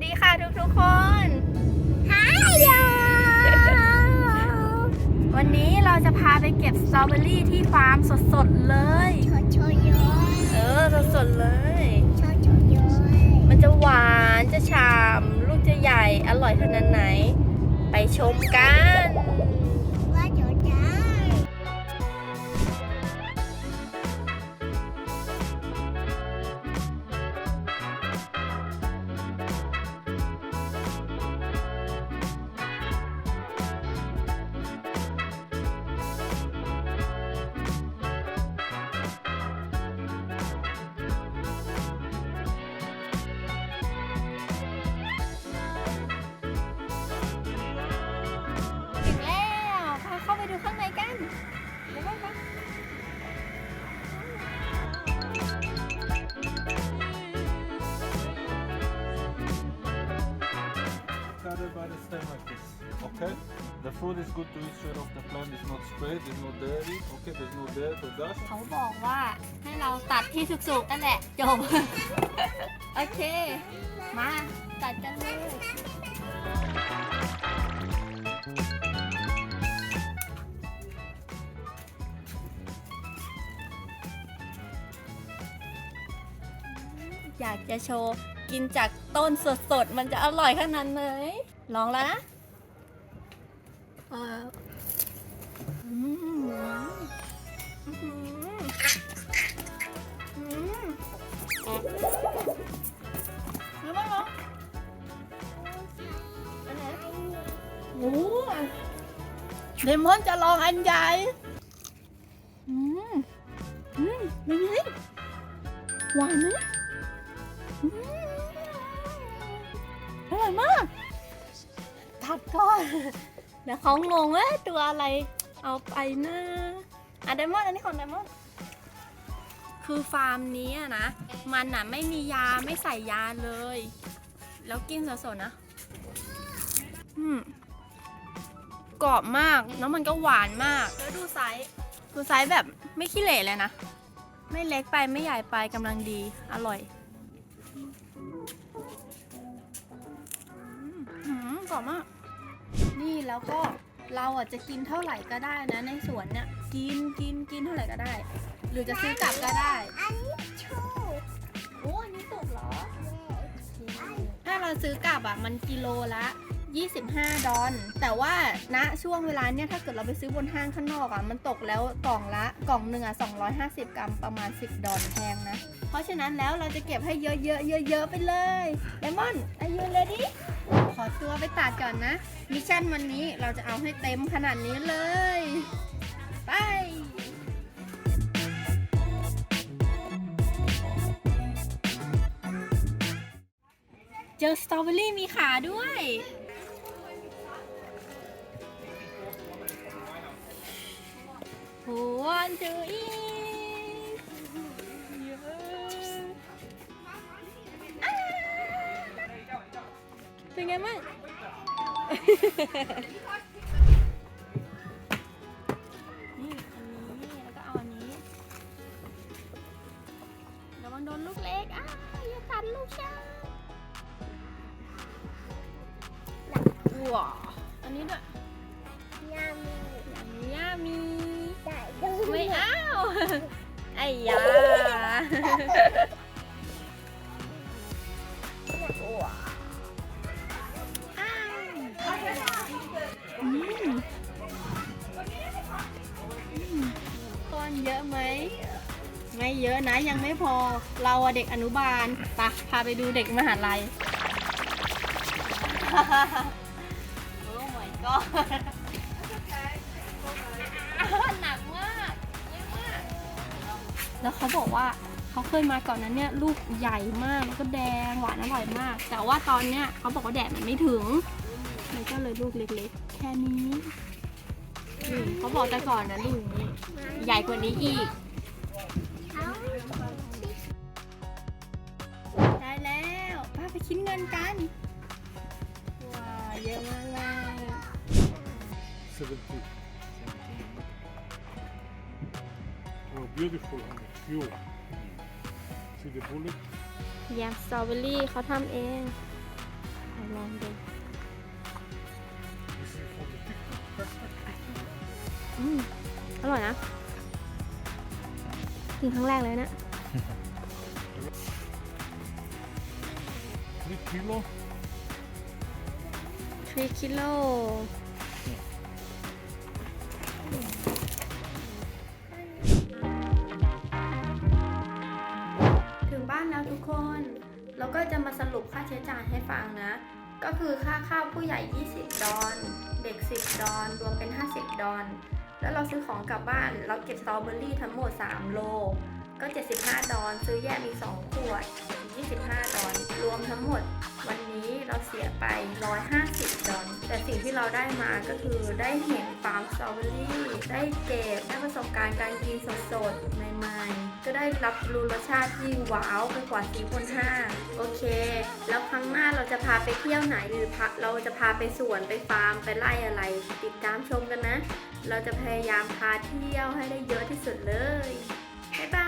สดีค่ะทุกทุกๆคนฮายโยวันนี้เราจะพาไปเก็บสตรอเบอรี่ที่ฟาร์มสดๆเลยโชโชโยเออสดๆเลยโชโชโยมันจะหวานจะฉ่ำลูกจะใหญ่อร่อยขนาดไหน ไปชมกัน Okay? The fruit is good to eat straight off the plant. It's not sprayed. There's no dairy. Okay? There's no dirt or dust. เขาบอกว่าให้เราตัดที่สุกๆนั่นแหละ จบ โอเค มาตัดกันเลย อยากจะโชว์ กินจากต้นสดๆ มันจะอร่อยขนาดไหนลองแล้วนะ เอออืมอื้อหืออืมแล้วบ้างเหรออันลมอนจะลองอันใหญ่ อืม อืมเป็นไงหวานไหม เดี๋ยวเขางงว่าตัวอะไรเอาไปนะอะไดมอนด์อันนี้ของไดมอนด์คือฟาร์มนี้อะนะ มันอะไม่มียาไม่ใส่ยาเลย แล้วกินสดๆนะอืมกรอบมากแล้วมันก็หวานมาก แล้วดูไซส์ดูไซส์แบบไม่ขี้เหร่เลยนะ ไม่เล็กไปไม่ใหญ่ไปกำลังดีอร่อยอืมกรอบมาก นี่แล้วก็เราอะจะกินเท่าไหร่ก็ได้นะ ในสวนเนี่ยกินกินกินเท่าไหร่ก็ได้ หรือจะซื้อกลับก็ได้อันนี้ชูโอ้อันนี้สุกเหรอ ถ้าเราซื้อกลับอะมันกิโลละ25 ดอลแต่ว่าณช่วงเวลาเนี้ยถ้าเกิดเราไปซื้อบนห้างข้างนอกอะมันตกแล้วกล่องละกล่องหนึ่งอะ250 กรัมประมาณ 10 ดอลแพงนะ เพราะฉะนั้นแล้วเราจะเก็บให้เยอะๆเยอะๆไปเลยเลมอนอายุเลดี้ ขอตัวไปตัดก่อนนะ มิชชั่นวันนี้เราจะเอาให้เต็มขนาดนี้เลย ไปเจอสตรอเบอรี่มีขาด้วย Who want to eat ไงบ้าง นี่อันนี้แล้วก็เอาอันนี้ระวังโดนลูกเล็ก อ้าวอย่าตัดลูกฉันว้าวอันนี้ด้วยยามีอย่างนี้ยามีได้ดูไม่เอาไอ้ยา ต้นเยอะไหมไม่เยอะนะยังไม่พอเราอะเด็กอนุบาลปะพาไปดูเด็กมหาลัยโอ้ my god หนักมากเยอะมากแล้วเขาบอกว่าเขาเคยมาก่อนนั้นเนี่ยลูกใหญ่มากแล้วก็แดงหวานอร่อยมาก แต่ว่าตอนเนี้ยเขาบอกว่าแดดมันไม่ถึง มันก็เลยลูกเล็กๆ แค่นี้ นี่เขาบอกแต่ก่อนนะลูกนี้ใหญ่กว่านี้อีกเอาได้แล้วป้าไปคิดเงินกันว้าวเยอะมากเลย 70. Oh, beautiful, honey. Pure. See the bullet? แยมสตรอเบอรี่เขาทำเอง ร่อยนะ กินครั้งแรกเลยเนะ Three kilo. 3กิโลถึงบ้านแล้วทุกคนเราก็จะมาสรุปค่าใช้จ่ายให้ฟังนะ ก็คือค่าข้าวผู้ใหญ่ 20 ดอน เด็ก 10 ดอน รวมเป็น 50 ดอน แล้วเราซื้อของกลับบ้าน เราเก็บสตรอเบอรี่ทั้งหมด 3 โล ก็ 75 ดอน ซื้อแยกมี 2 ขวด 25 ดอน รวมทั้งหมด วันนี้เราเสียไป 150 ดอน แต่สิ่งที่เราได้มาก็คือได้เห็นฟาร์มสตรอเบอรี่ ได้เก็บ ได้ประสบการณ์การกินสดๆ ใหม่ๆ ก็ได้รับรู้รสชาติที่ว้าวไปกว่าสีบนห้าโอเค แล้วครั้งหน้าเราจะพาไปเที่ยวไหนหรือเราจะพาไปสวน ไปฟาร์ม ไปไล่อะไร ติดตามชมกันนะ เราจะพยายามพาเที่ยวให้ได้เยอะที่สุดเลย บ๊ายบาย